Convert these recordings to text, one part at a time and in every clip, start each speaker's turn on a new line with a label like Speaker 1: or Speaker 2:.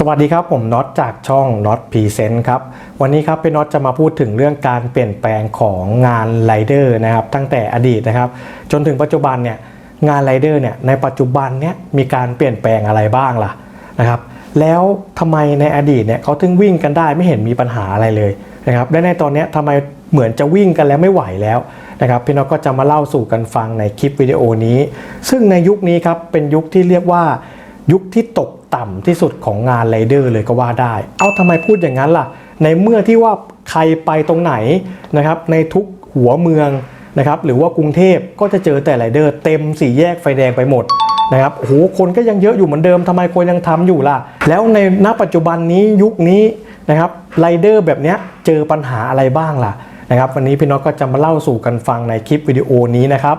Speaker 1: สวัสดีครับผมน็อตจากช่องน็อตพรีเซนต์ครับวันนี้ครับเป็นน็อตจะมาพูดถึงเรื่องการเปลี่ยนแปลงของงานไรเดอร์นะครับตั้งแต่อดีตนะครับ จนถึงปัจจุบันเนี่ยงานไรเดอร์เนี่ยในปัจจุบันเนี่ยมีการเปลี่ยนแปลงอะไรบ้างล่ะนะครับแล้วทำไมในอดีตเนี่ยเขาถึงวิ่งกันได้ไม่เห็นมีปัญหาอะไรเลยนะครับและในตอนนี้ทำไมเหมือนจะวิ่งกันแล้วไม่ไหวแล้วนะครับพี่น็อตก็จะมาเล่าสู่กันฟังในคลิปวิดีโอนี้ ซึ่งในยุคนี้ครับเป็นยุคที่เรียกว่า ยุคที่ตกต่ำที่สุดของงานไรเดอร์เลยก็ว่าได้ เอาทำไมพูดอย่างนั้นล่ะ ในเมื่อที่ว่าใครไปตรงไหนนะครับในทุกหัวเมืองนะครับหรือว่ากรุงเทพก็จะเจอแต่ไรเดอร์เต็มสี่แยกไฟแดงไปหมดนะครับโอ้โหคนก็ยังเยอะอยู่เหมือนเดิมทำไมคนยังทำอยู่ล่ะ แล้วในณปัจจุบันนี้ยุคนี้นะครับไรเดอร์แบบเนี้ยเจอปัญหาอะไรบ้างล่ะนะครับวันนี้พี่น็อตก็จะมาเล่าสู่กันฟังในคลิปวิดีโอนี้นะครับ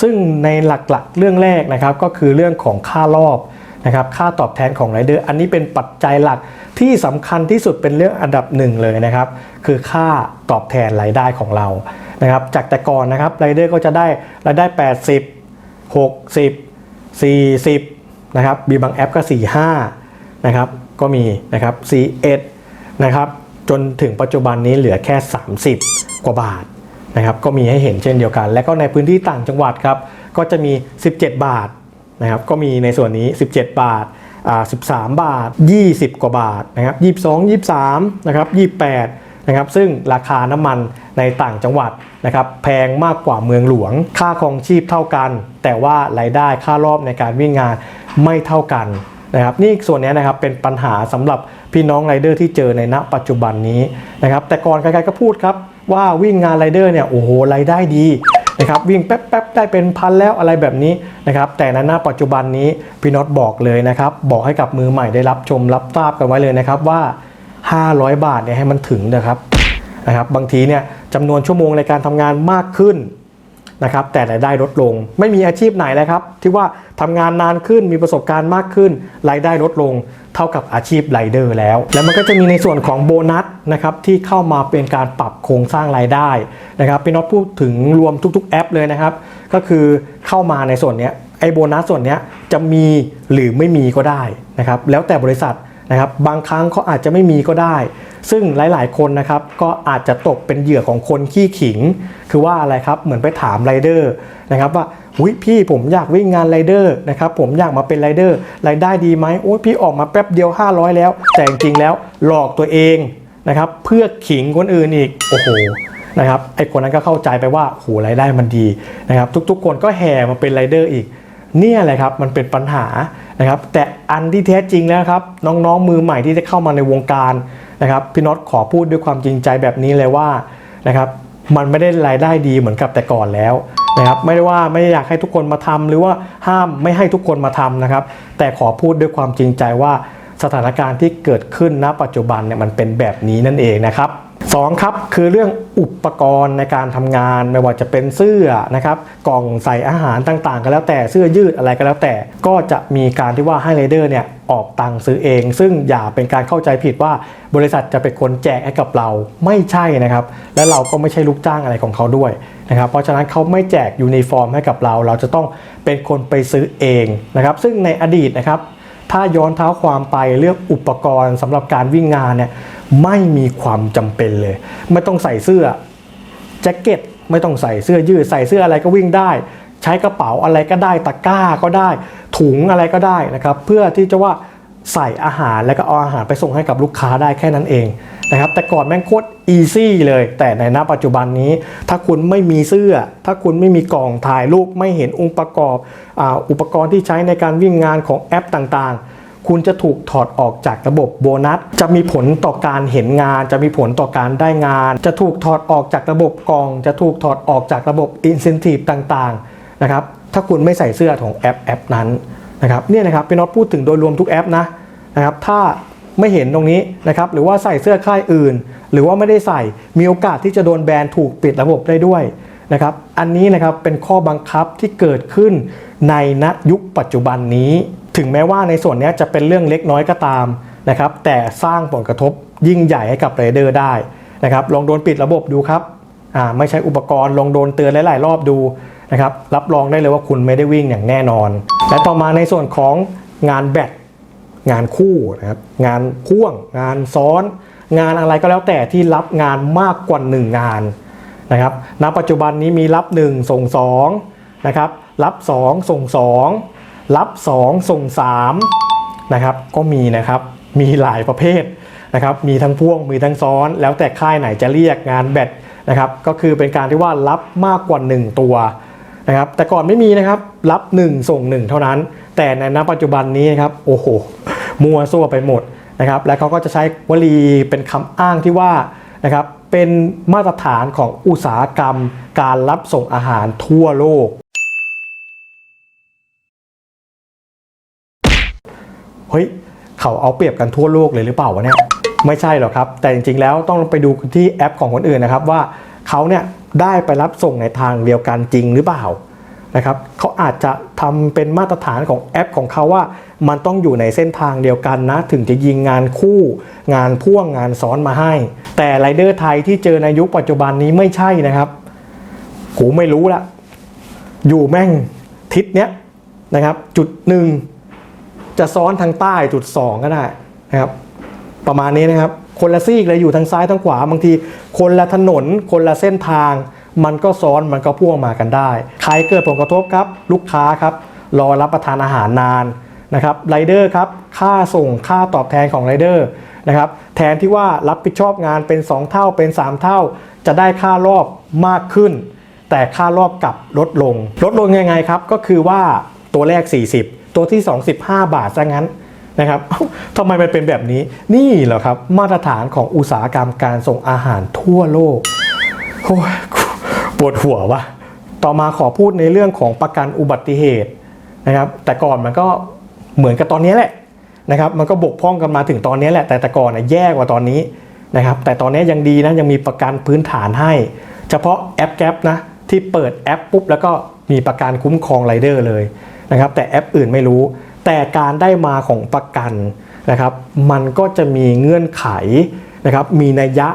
Speaker 1: ซึ่งในหลักๆเรื่องแรกนะครับก็คือเรื่องของค่ารอบ นะครับค่าตอบแทนของไรเดอร์อันนี้เป็นปัจจัยหลักที่สำคัญที่สุดเป็นเรื่องอันดับหนึ่งเลยนะครับ คือค่าตอบแทนรายได้ของเรานะครับจากแต่ก่อนนะครับไรเดอร์ก็จะได้รายได้ 80 60 40นะครับมีบางแอปก็ 45นะครับก็มีนะครับ41นะครับจนถึงปัจจุบันนี้เหลือแค่ 30 กว่าบาทนะครับก็มีให้เห็นเช่นเดียวกัน และก็ในพื้นที่ต่างจังหวัดครับก็จะมี 17 บาท นะครับก็มีในส่วนนี้ 17 บาทอ่า13 บาท 20 กว่าบาทนะครับ22 23นะครับ28นะครับซึ่งราคาน้ำมันในต่างจังหวัดนะครับแพงมากกว่าเมืองหลวง ค่าครองชีพเท่ากัน แต่ว่ารายได้ค่ารอบในการวิ่งงานไม่เท่ากันนะครับนี่ส่วนนี้นะครับเป็นปัญหาสำหรับพี่น้องไรเดอร์ที่เจอในณปัจจุบันนี้นะครับแต่ก่อนใครๆก็พูดครับว่าวิ่งงานไรเดอร์เนี่ยโอ้โหรายได้ดี นะครับวิ่งแป๊บๆได้เป็นพันแล้วอะไรแบบนี้นะครับแต่ในหน้าปัจจุบันนี้พี่น็อตบอกเลยนะครับบอกให้กับมือใหม่ได้รับชมรับทราบกันไว้เลยนะครับว่า 500 บาทเนี่ยให้มันถึงนะครับนะครับบางทีเนี่ยจำนวนชั่วโมงในการทำงานมากขึ้น นะครับแต่รายได้ลดลง ไม่มีอาชีพไหนเลยครับ ที่ว่าทำงานนานขึ้นมีประสบการณ์มากขึ้น รายได้ลดลง เท่ากับอาชีพไรเดอร์แล้ว แล้วมันก็จะมีในส่วนของโบนัสนะครับที่เข้ามาเป็นการปรับโครงสร้างรายได้นะครับพี่น็อตพูดถึงรวมทุกๆแอปเลยนะครับ ก็คือเข้ามาในส่วนนี้ไอโบนัสส่วนนี้จะมีหรือไม่มีก็ได้นะครับแล้วแต่บริษัท นะครับบางครั้งเขาอาจจะไม่มีก็ได้ ซึ่งหลาย ๆ คนนะครับก็อาจจะตกเป็นเหยื่อของคนขี้ขิง คือว่าอะไรครับเหมือนไปถามไรเดอร์นะครับว่าอุ้ยพี่ผมอยากวิ่งงานไรเดอร์นะครับผมอยากมาเป็นไรเดอร์รายได้ดีไหมโอ้ยพี่ออกมาแป๊บเดียว 500 แล้ว แต่จริงๆแล้วหลอกตัวเองนะครับเพื่อขิงคนอื่นอีกโอ้โหนะครับไอคนนั้นก็เข้าใจไปว่าโหรายได้มันดีนะครับทุกๆ คนก็แห่มาเป็นไรเดอร์อีก เนี่ยแหละครับมันเป็นปัญหานะครับแต่อันที่แท้จริงแล้วครับน้องๆมือใหม่ที่จะเข้ามาในวงการนะครับพี่น็อตขอพูดด้วยความจริงใจแบบนี้เลยว่านะครับมันไม่ได้รายได้ดีเหมือนกับแต่ก่อนแล้วนะครับไม่ได้ว่าไม่อยากให้ทุกคนมาทำหรือว่าห้ามไม่ให้ทุกคนมาทำนะครับ แต่ขอพูดด้วยความจริงใจว่าสถานการณ์ที่เกิดขึ้นณปัจจุบันเนี่ยมันเป็นแบบนี้นั่นเองนะครับ สองครับคือเรื่องอุปกรณ์ในการทำงานไม่ว่าจะเป็นเสื้อนะครับกล่องใส่อาหารต่างๆ ก็แล้วแต่เสื้อยืดอะไรก็แล้วแต่ ก็จะมีการที่ว่าให้ไรเดอร์เนี่ยออกตังค์ซื้อเอง ซึ่งอย่าเป็นการเข้าใจผิดว่าบริษัทจะเป็นคนแจกให้กับเราไม่ใช่นะครับ และเราก็ไม่ใช่ลูกจ้างอะไรของเขาด้วยนะครับเพราะฉะนั้นเขาไม่แจกยูนิฟอร์มให้กับเรา เราจะต้องเป็นคนไปซื้อเองนะครับ ซึ่งในอดีตนะครับถ้าย้อนเท้าความไปเรื่องอุปกรณ์สำหรับการวิ่งงานเนี่ย ไม่มีความจำเป็นเลย ไม่ต้องใส่เสื้อแจ็คเก็ตไม่ต้องใส่เสื้อยืดใส่เสื้ออะไรก็วิ่งได้ ใช้กระเป๋าอะไรก็ได้ตะกร้าก็ได้ ถุงอะไรก็ได้นะครับ เพื่อที่จะว่าใส่อาหารแล้วก็เอาอาหารไปส่งให้กับลูกค้าได้แค่นั้นเองนะครับ แต่ก่อนแม่งโคตรอีซี่เลย แต่ในณปัจจุบันนี้ ถ้าคุณไม่มีเสื้อ ถ้าคุณไม่มีกล่องถ่ายรูปไม่เห็นองค์ประกอบอาอุปกรณ์ที่ใช้ในการวิ่งงานของแอปต่างๆ คุณจะถูกถอดออกจากระบบโบนัส จะมีผลต่อการเห็นงาน จะมีผลต่อการได้งาน จะถูกถอดออกจากระบบกอง จะถูกถอดออกจากระบบ Incentive ต่างๆนะครับถ้าคุณไม่ใส่เสื้อของแอปแอปนั้นนะครับเนี่ยนะครับพี่น็อตพูดถึงโดยรวมทุกแอปนะนะครับถ้าไม่เห็นตรงนี้นะครับหรือว่าใส่เสื้อค่ายอื่น หรือว่าไม่ได้ใส่มีโอกาสที่จะโดนแบนถูกปิดระบบได้ด้วยนะครับอันนี้นะครับเป็นข้อบังคับที่เกิดขึ้นในณยุคปัจจุบันนี้ ถึงแม้ว่าในส่วนนี้จะเป็นเรื่องเล็กน้อยก็ตามนะครับแต่สร้างผลกระทบยิ่งใหญ่ให้กับเรเดอร์ได้นะครับลองโดนปิดระบบดูครับอ่าไม่ใช่อุปกรณ์ลองโดนเตือนหลาย ๆ รอบดูนะครับรับรองได้เลยว่าคุณไม่ได้วิ่งอย่างแน่นอน และต่อมาในส่วนของงานแบตงานคู่นะครับงานพ่วง งานซ้อน งานอะไรก็แล้วแต่ที่รับงานมากกว่า 1 งานนะครับณปัจจุบันนี้มีรับ 1 ส่ง2นะครับรับ 2 ส่ง2 รับ 2 ส่ง3นะครับก็มีนะครับมีหลายประเภทนะครับมีทั้งพ่วงมีทั้งซ้อน แล้วแต่ค่ายไหนจะเรียกงานแบตนะครับก็คือเป็นการที่ว่ารับมากกว่า 1 ตัวนะครับแต่ก่อนไม่มีนะครับรับ 1 ส่ง 1 เท่านั้น แต่ในณปัจจุบันนี้นะครับโอ้โหมัวซั่วไปหมดนะครับและเขาก็จะใช้วลีเป็นคำอ้างที่ว่านะครับเป็นมาตรฐานของอุตสาหกรรม การรับส่งอาหารทั่วโลก เฮ้ยเขาเอาเปรียบกันทั่วโลกเลยหรือเปล่าวะเนี่ยไม่ใช่หรอกครับ แต่จริงๆแล้วต้องไปดูที่แอปของคนอื่นนะครับว่าเขาเนี่ยได้ไปรับส่งในทางเดียวกันจริงหรือเปล่านะครับเขาอาจจะทำเป็นมาตรฐานของแอปของเขาว่า มันต้องอยู่ในเส้นทางเดียวกันนะ ถึงจะยิงงานคู่ งานพ่วงงานซ้อนมาให้ แต่ไรเดอร์ไทยที่เจอในยุคปัจจุบันนี้ไม่ใช่นะครับกูไม่รู้ละอยู่แม่งทิศเนี้ยนะครับ จุดหนึ่ง จะซ้อนทางใต้จุด 2 ก็ได้นะครับ ประมาณนี้นะครับ คนละซีกเลยอยู่ทางซ้ายทางขวา บางที คนละถนน คนละเส้นทาง มันก็ซ้อนมันก็พ่วงมากันได้ ใครเกิดผลกระทบครับ ลูกค้าครับ รอรับประทานอาหารนานนะครับไรเดอร์ครับ ค่าส่งค่าตอบแทนของไรเดอร์นะครับแทนที่ว่ารับผิดชอบงานเป็น 2 เท่าเป็น 3 เท่า จะได้ค่ารอบมากขึ้น แต่ค่ารอบกลับลดลง ลดลงยังไงครับ ก็คือว่าตัวแรก 40 ตัวที่25บาทซะงั้นนะครับทำไมมันเป็นแบบนี้ นี่เหรอครับ มาตรฐานของอุตสาหกรรมการส่งอาหารทั่วโลกโอ้ยปวดหัววะต่อมาขอพูดในเรื่องของประกันอุบัติเหตุนะครับ แต่ก่อนมันก็เหมือนกับตอนนี้แหละนะครับ มันก็บกพร่องกันมาถึงตอนนี้แหละ แต่แต่ก่อนนะแย่กว่าตอนนี้นะครับ แต่ตอนนี้ยังดีนะยังมีประกันพื้นฐานให้ เฉพาะแอปแก๊ปนะที่เปิดแอปปุ๊บแล้วก็มีประกันคุ้มครองไรเดอร์เลย นะครับแต่แอปอื่นไม่รู้ แต่การได้มาของประกันนะครับมันก็จะมีเงื่อนไขนะครับมีนัยยะ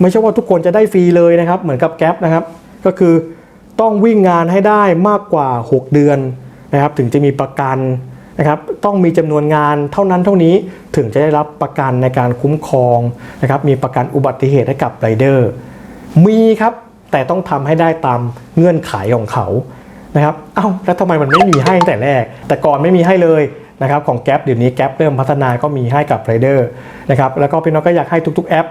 Speaker 1: ไม่ใช่ว่าทุกคนจะได้ฟรีเลยนะครับเหมือนกับแก๊ปนะครับก็คือต้องวิ่งงานให้ได้มากกว่า 6 เดือนนะครับถึงจะมีประกันนะครับต้องมีจำนวนงานเท่านั้นเท่านี้ถึงจะได้รับประกันในการคุ้มครองนะครับมีประกันอุบัติเหตุให้กับไรเดอร์มีครับแต่ต้องทำให้ได้ตามเงื่อนไขของเขา นะครับเอ้าแล้วทำไมมันไม่มีให้ตั้งแต่แรก แต่ก่อนไม่มีให้เลยนะครับของแก๊ปเดี๋ยวนี้แก๊ปเริ่มพัฒนาก็มีให้กับไรเดอร์นะครับแล้วก็พี่น้องก็อยากให้ทุกๆ แอป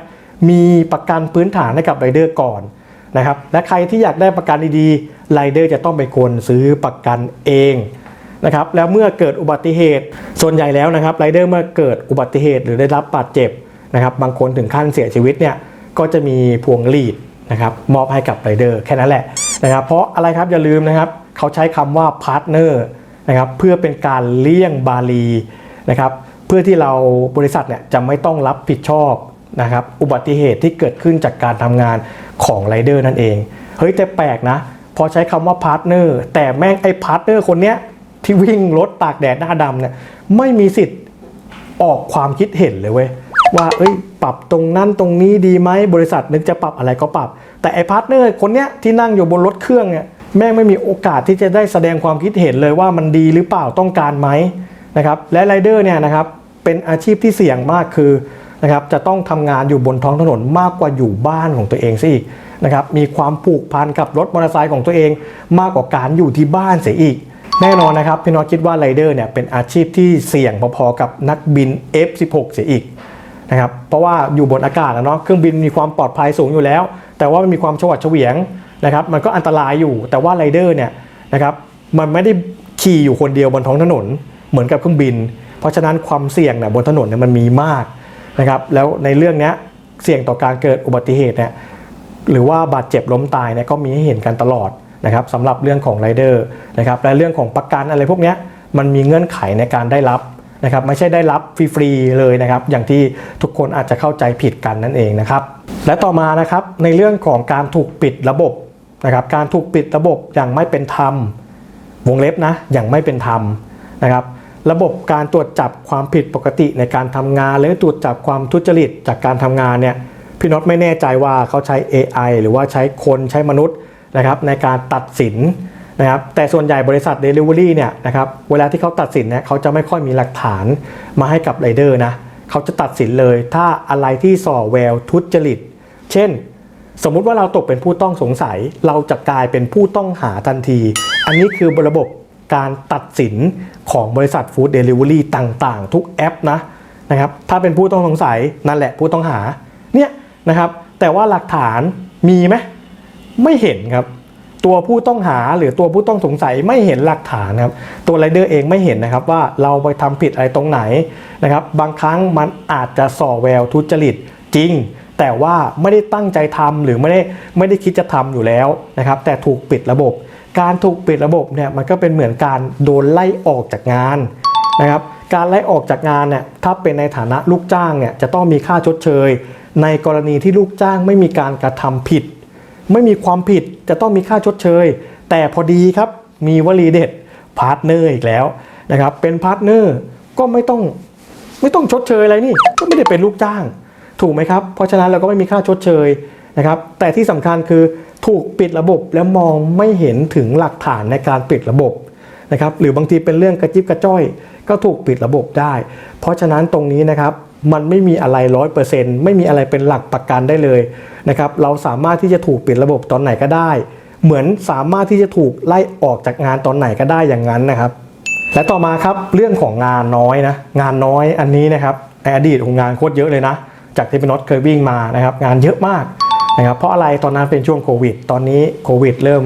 Speaker 1: มีประกันพื้นฐานให้กับไรเดอร์ก่อนนะครับและใครที่อยากได้ประกันดีๆไรเดอร์จะต้องเป็นคนซื้อประกันเองนะครับแล้วเมื่อเกิดอุบัติเหตุส่วนใหญ่แล้วนะครับไรเดอร์เมื่อเกิดอุบัติเหตุหรือได้รับบาดเจ็บนะครับบางคนถึงขั้นเสียชีวิตเนี่ยก็จะมีพวงหลีดนะครับมอบให้กับไรเดอร์แค่นั้นแหละนะครับเพราะอะไรครับอย่าลืมนะครับ เขาใช้คำว่าพาร์ทเนอร์นะครับเพื่อเป็นการเลี่ยงบาลีนะครับเพื่อที่เราบริษัทเนี่ยจะไม่ต้องรับผิดชอบนะครับอุบัติเหตุที่เกิดขึ้นจากการทำงานของไรเดอร์นั่นเอง เฮ้ยแต่แปลกนะ พอใช้คำว่าพาร์ทเนอร์แต่แม่งไอ้พาร์ทเนอร์คนเนี้ยที่วิ่งรถตากแดดหน้าดำเนี่ยไม่มีสิทธิ์ออกความคิดเห็นเลยเว้ยว่าเอ้ยปรับตรงนั้นตรงนี้ดีไหมบริษัทนึกจะปรับอะไรก็ปรับ แต่ไอ้พาร์ทเนอร์คนเนี้ยที่นั่งอยู่บนรถเครื่องเนี่ย แม่งไม่มีโอกาสที่จะได้แสดงความคิดเห็นเลยว่ามันดีหรือเปล่าต้องการไหมนะครับและไรเดอร์เนี่ยนะครับเป็นอาชีพที่เสี่ยงมากคือนะครับจะต้องทำงานอยู่บนท้องถนนมากกว่าอยู่บ้านของตัวเองซะอีกนะครับมีความผูกพันกับรถมอเตอร์ไซค์ของตัวเองมากกว่าการอยู่ที่บ้านเสียอีก แน่นอนนะครับพี่น้องคิดว่าไรเดอร์เนี่ยเป็นอาชีพที่เสี่ยงพอๆกับนักบิน F16 เสียอีกนะครับเพราะว่าอยู่บนอากาศนะเนาะเครื่องบินมีความปลอดภัยสูงอยู่แล้ว แต่ว่ามันมีความชวัดเฉวียง นะครับมันก็อันตรายอยู่แต่ว่าไรเดอร์เนี่ยนะครับมันไม่ได้ขี่อยู่คนเดียวบนท้องถนนเหมือนกับเครื่องบิน เพราะฉะนั้นความเสี่ยงเนี่ยบนถนนเนี่ยมันมีมากนะครับแล้วในเรื่องนี้เสี่ยงต่อการเกิดอุบัติเหตุเนี่ยหรือว่าบาดเจ็บล้มตายเนี่ยก็มีให้เห็นกันตลอดนะครับสำหรับเรื่องของไรเดอร์นะครับและเรื่องของประกันอะไรพวกนี้มันมีเงื่อนไขในการได้รับนะครับไม่ใช่ได้รับฟรีๆเลยนะครับ อย่างที่ทุกคนอาจจะเข้าใจผิดกันนั่นเองนะครับ และต่อมานะครับในเรื่องของการถูกปิดระบบ นะครับการถูกปิดระบบอย่างไม่เป็นธรรม วงเล็บนะอย่างไม่เป็นธรรมนะครับระบบการตรวจจับความผิดปกติในการทำงานหรือตรวจจับความทุจริตจากการทำงานเนี่ยพี่น็อตไม่แน่ใจว่าเขาใช้ AI หรือว่าใช้คนใช้มนุษย์นะครับในการตัดสินนะครับแต่ส่วนใหญ่บริษัท Delivery เนี่ยนะครับเวลาที่เขาตัดสินเนี่ยเขาจะไม่ค่อยมีหลักฐานมาให้กับไรเดอร์นะเขาจะตัดสินเลยถ้าอะไรที่ส่อแววทุจริต เช่น สมมุติว่าเราตกเป็นผู้ต้องสงสัย เราจะกลายเป็นผู้ต้องหาทันที อันนี้คือระบบการตัดสินของบริษัทฟู้ดเดลิเวอรี่ต่างๆ ทุกแอปนะนะครับ ถ้าเป็นผู้ต้องสงสัยนั่นแหละผู้ต้องหาเนี่ยนะครับ แต่ว่าหลักฐานมีไหมไม่เห็นครับ ตัวผู้ต้องหาหรือตัวผู้ต้องสงสัยไม่เห็นหลักฐานครับ ตัวไรเดอร์เองไม่เห็นนะครับว่าเราไปทำผิดอะไรตรงไหนนะครับ บางครั้งมันอาจจะส่อแววทุจริตจริง แต่ว่าไม่ได้ตั้งใจทำหรือไม่ได้ไม่ได้คิดจะทำอยู่แล้วนะครับ แต่ถูกปิดระบบ การถูกปิดระบบเนี่ยมันก็เป็นเหมือนการโดนไล่ออกจากงานนะครับ การไล่ออกจากงานเนี่ยถ้าเป็นในฐานะลูกจ้างเนี่ยจะต้องมีค่าชดเชย ในกรณีที่ลูกจ้างไม่มีการกระทำผิด ไม่มีความผิดจะต้องมีค่าชดเชย แต่พอดีครับมีวลีเด็ดพาร์ทเนอร์อีกแล้วนะครับเป็นพาร์ทเนอร์ก็ไม่ต้องไม่ต้องชดเชยอะไรนี่ก็ไม่ได้เป็นลูกจ้าง ถูกไหมครับ เพราะฉะนั้นเราก็ไม่มีค่าชดเชยนะครับ แต่ที่สำคัญคือถูกปิดระบบแล้วมองไม่เห็นถึงหลักฐานในการปิดระบบนะครับ หรือบางทีเป็นเรื่องกระจิบกระจ้อย ก็ถูกปิดระบบได้ เพราะฉะนั้นตรงนี้นะครับมันไม่มีอะไรร้อยเปอร์เซ็นต์ไม่มีอะไรเป็นหลักประกันได้เลยนะครับ เราสามารถที่จะถูกปิดระบบตอนไหนก็ได้ เหมือนสามารถที่จะถูกไล่ออกจากงานตอนไหนก็ได้อย่างนั้นนะครับ และต่อมาครับเรื่องของงานน้อยนะงานน้อยอันนี้นะครับในอดีตของงานโคตรเยอะเลยนะ จากที่พี่น็อตเคยวิ่งมานะครับงานเยอะมากนะครับเพราะอะไรตอนนั้นเป็นช่วงโควิด ตอนนี้โควิด เริ่ม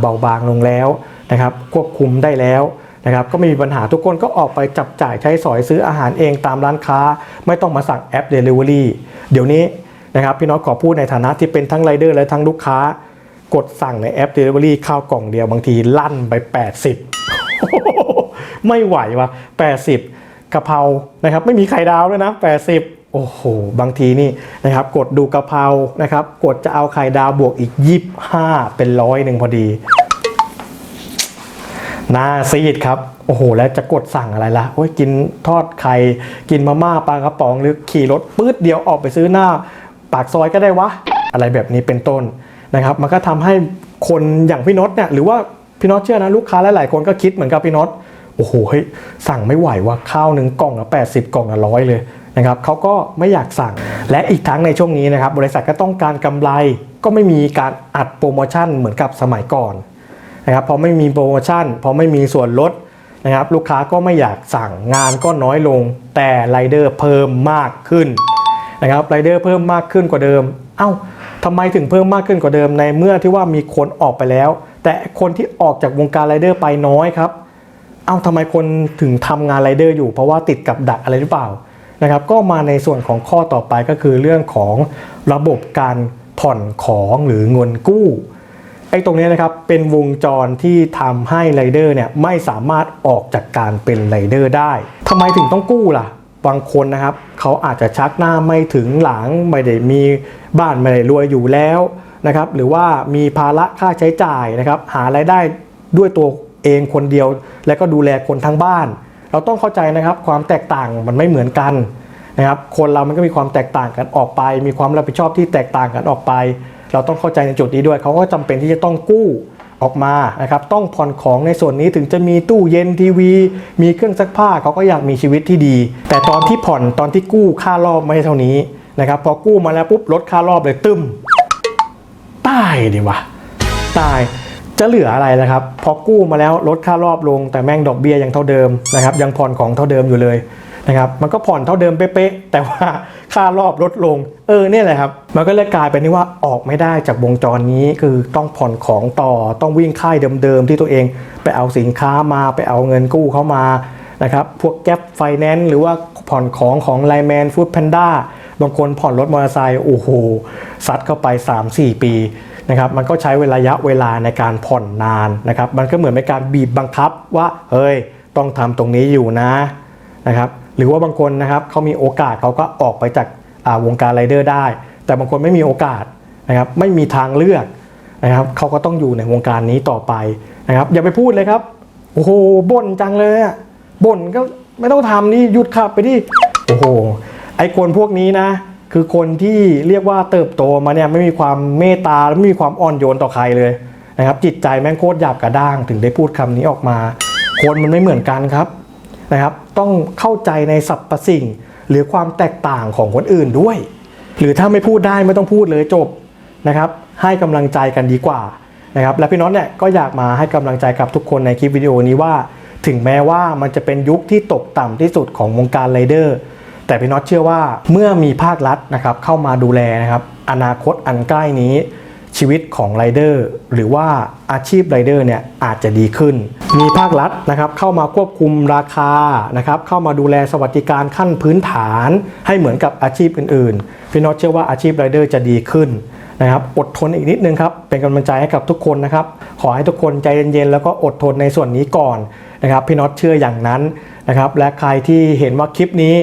Speaker 1: เบาบางลงแล้วนะครับควบคุมได้แล้วนะครับก็ไม่มีปัญหาทุกคนก็ออกไปจับจ่ายใช้สอยซื้ออาหารเองตามร้านค้า ไม่ต้องมาสั่งแอป Delivery เดี๋ยวนี้นะครับพี่น็อตขอพูดในฐานะที่เป็นทั้งไรเดอร์และทั้งลูกค้า กดสั่งในแอป Delivery ข้าวกล่องเดียวบางทีลั่นไป 80 ไม่ไหวว่ะ80กะเพรานะครับไม่มีไข่ดาวด้วยนะ 80 โอ้โห บางทีนี่นะครับกดดูกะเพรานะครับ กดจะเอาไข่ดาวบวกอีก25เป็นร้อยหนึ่งพอดีหน้าซีดครับ โอ้โห แล้วจะกดสั่งอะไรล่ะโอ้ยกินทอดไข่ กินมาม่าปลากระป๋องหรือขี่รถปื๊ดเดียวออกไปซื้อหน้า ปากซอยก็ได้วะ อะไรแบบนี้เป็นต้นนะครับ มันก็ทำให้คนอย่างพี่น็อตเนี่ยหรือว่าพี่น็อตเชื่อนะลูกค้าหลายๆคนก็คิดเหมือนกับพี่น็อตโอ้โหเฮ้ยสั่งไม่ไหวว่าข้าวหนึ่งกล่องละ80 กล่องละร้อยเลย นะครับเขาก็ไม่อยากสั่ง และอีกทั้งในช่วงนี้นะครับบริษัทก็ต้องการกำไรก็ไม่มีการอัดโปรโมชั่นเหมือนกับสมัยก่อนนะครับพอไม่มีโปรโมชั่นพอไม่มีส่วนลดนะครับลูกค้าก็ไม่อยากสั่งงานก็น้อยลง แต่ไรเดอร์เพิ่มมากขึ้นนะครับไรเดอร์เพิ่มมากขึ้นกว่าเดิม เอ้าทำไมถึงเพิ่มมากขึ้นกว่าเดิมในเมื่อที่ว่ามีคนออกไปแล้ว แต่คนที่ออกจากวงการไรเดอร์ไปน้อยครับ เอ้าทำไมคนถึงทำงานไรเดอร์อยู่เพราะว่าติดกับดักอะไรหรือเปล่า นะครับก็มาในส่วนของข้อต่อไปก็คือเรื่องของระบบการผ่อนของหรือเงินกู้ไอ้ตรงนี้นะครับเป็นวงจรที่ทำให้ไรเดอร์เนี่ยไม่สามารถออกจากการเป็นไรเดอร์ได้ทำไมถึงต้องกู้ล่ะบางคนนะครับเขาอาจจะชักหน้าไม่ถึงหลังไม่ได้มีบ้านไม่ได้รวยอยู่แล้วนะครับหรือว่ามีภาระค่าใช้จ่ายนะครับหารายได้ด้วยตัวเองคนเดียว และก็ดูแลคนทั้งบ้าน เราต้องเข้าใจนะครับความแตกต่างมันไม่เหมือนกันนะครับคนเรามันก็มีความแตกต่างกันออกไป มีความรับผิดชอบที่แตกต่างกันออกไป เราต้องเข้าใจในจุดนี้ด้วย เขาก็จำเป็นที่จะต้องกู้ออกมานะครับต้องผ่อนของในส่วนนี้ถึงจะมีตู้เย็นทีวี มีเครื่องซักผ้าเขาก็อยากมีชีวิตที่ดี แต่ตอนที่ผ่อนตอนที่กู้ค่ารอบไม่เท่านี้นะครับพอกู้มาแล้วปุ๊บลดค่ารอบเลยตึมตายดีวะตาย จะเหลืออะไรนะครับ พอกู้มาแล้วลดค่ารอบลง แต่แม่งดอกเบี้ยยังเท่าเดิมนะครับ ยังผ่อนของเท่าเดิมอยู่เลยนะครับ มันก็ผ่อนเท่าเดิมเป๊ะๆแต่ว่าค่ารอบลดลง เออเนี่ยแหละครับ มันก็เลยกลายเป็นที่ว่าออกไม่ได้จากวงจรนี้คือต้องผ่อนของต่อต้องวิ่งค่ายเดิมๆที่ตัวเอง ไปเอาสินค้ามาไปเอาเงินกู้เข้ามานะครับพวกแก๊ปไฟแนนซ์หรือว่าผ่อนของของไลแมนฟู้ดแพนด้าบางคนผ่อนรถมอเตอร์ไซค์โอ้โหซัดเข้าไป 3-4 ปี นะครับมันก็ใช้เวลาระยะเวลาในการผ่อนนานนะครับมันก็เหมือนเป็นการบีบบังคับว่าเฮ้ยต้องทำตรงนี้อยู่นะนะครับหรือว่าบางคนนะครับเขามีโอกาสเขาก็ออกไปจากาวงการไรเดอร์ได้ แต่บางคนไม่มีโอกาสนะครับไม่มีทางเลือกนะครับเขาก็ต้องอยู่ในวงการนี้ต่อไปนะครับอย่าไปพูดเลยครับโอ้โหบ่นจังเลยอะบ่นก็ไม่ต้องทำนี่หยุดขับไปดิโอ้โหไอ้คนพวกนี้นะ คือคนที่เรียกว่าเติบโตมาเนี่ยไม่มีความเมตตาและไม่มีความอ่อนโยนต่อใครเลยนะครับจิตใจแม่งโคตรหยาบกระด้างถึงได้พูดคำนี้ออกมา คนมันไม่เหมือนกันครับนะครับ ต้องเข้าใจในสรรพสิ่ง หรือความแตกต่างของคนอื่นด้วย หรือถ้าไม่พูดได้ไม่ต้องพูดเลยจบนะครับ ให้กำลังใจกันดีกว่านะครับและพี่น้องเนี่ยก็อยากมาให้กำลังใจกับทุกคนในคลิปวิดีโอนี้ว่า ถึงแม้ว่ามันจะเป็นยุคที่ตกต่ำที่สุดของวงการไรเดอร์ แต่พี่น็อตเชื่อว่าเมื่อมีภาครัฐนะครับเข้ามาดูแลนะครับอนาคตอันใกล้นี้ชีวิตของไรเดอร์หรือว่าอาชีพไรเดอร์เนี่ยอาจจะดีขึ้น มีภาครัฐนะครับเข้ามาควบคุมราคานะครับเข้ามาดูแลสวัสดิการขั้นพื้นฐาน ให้เหมือนกับอาชีพอื่นๆพี่น็อตเชื่อว่าอาชีพไรเดอร์จะดีขึ้นนะครับอดทนอีกนิดนึงครับเป็นกำลังใจให้กับทุกคนนะครับขอให้ทุกคนใจเย็นๆแล้วก็อดทนในส่วนนี้ก่อนนะครับพี่น็อตเชื่ออย่างนั้นนะครับและใครที่เห็นว่าคลิปนี้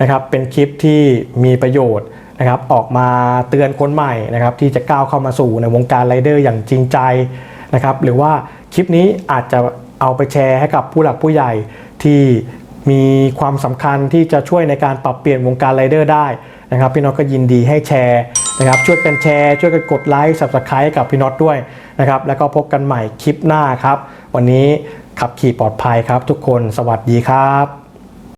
Speaker 1: นะครับเป็นคลิปที่มีประโยชน์นะครับออกมาเตือนคนใหม่นะครับที่จะก้าวเข้ามาสู่ในวงการไรเดอร์อย่างจริงใจนะครับหรือว่าคลิปนี้อาจจะเอาไปแชร์ให้กับผู้หลักผู้ใหญ่ที่มีความสำคัญที่จะช่วยในการปรับเปลี่ยนวงการไรเดอร์ได้นะครับพี่น็อตก็ยินดีให้แชร์นะครับช่วยกันแชร์ ช่วยกันกดไลค์ subscribe ให้กับพี่น็อตด้วยนะครับแล้วก็พบกันใหม่คลิปหน้าครับ วันนี้ขับขี่ปลอดภัยครับทุกคนสวัสดีครับ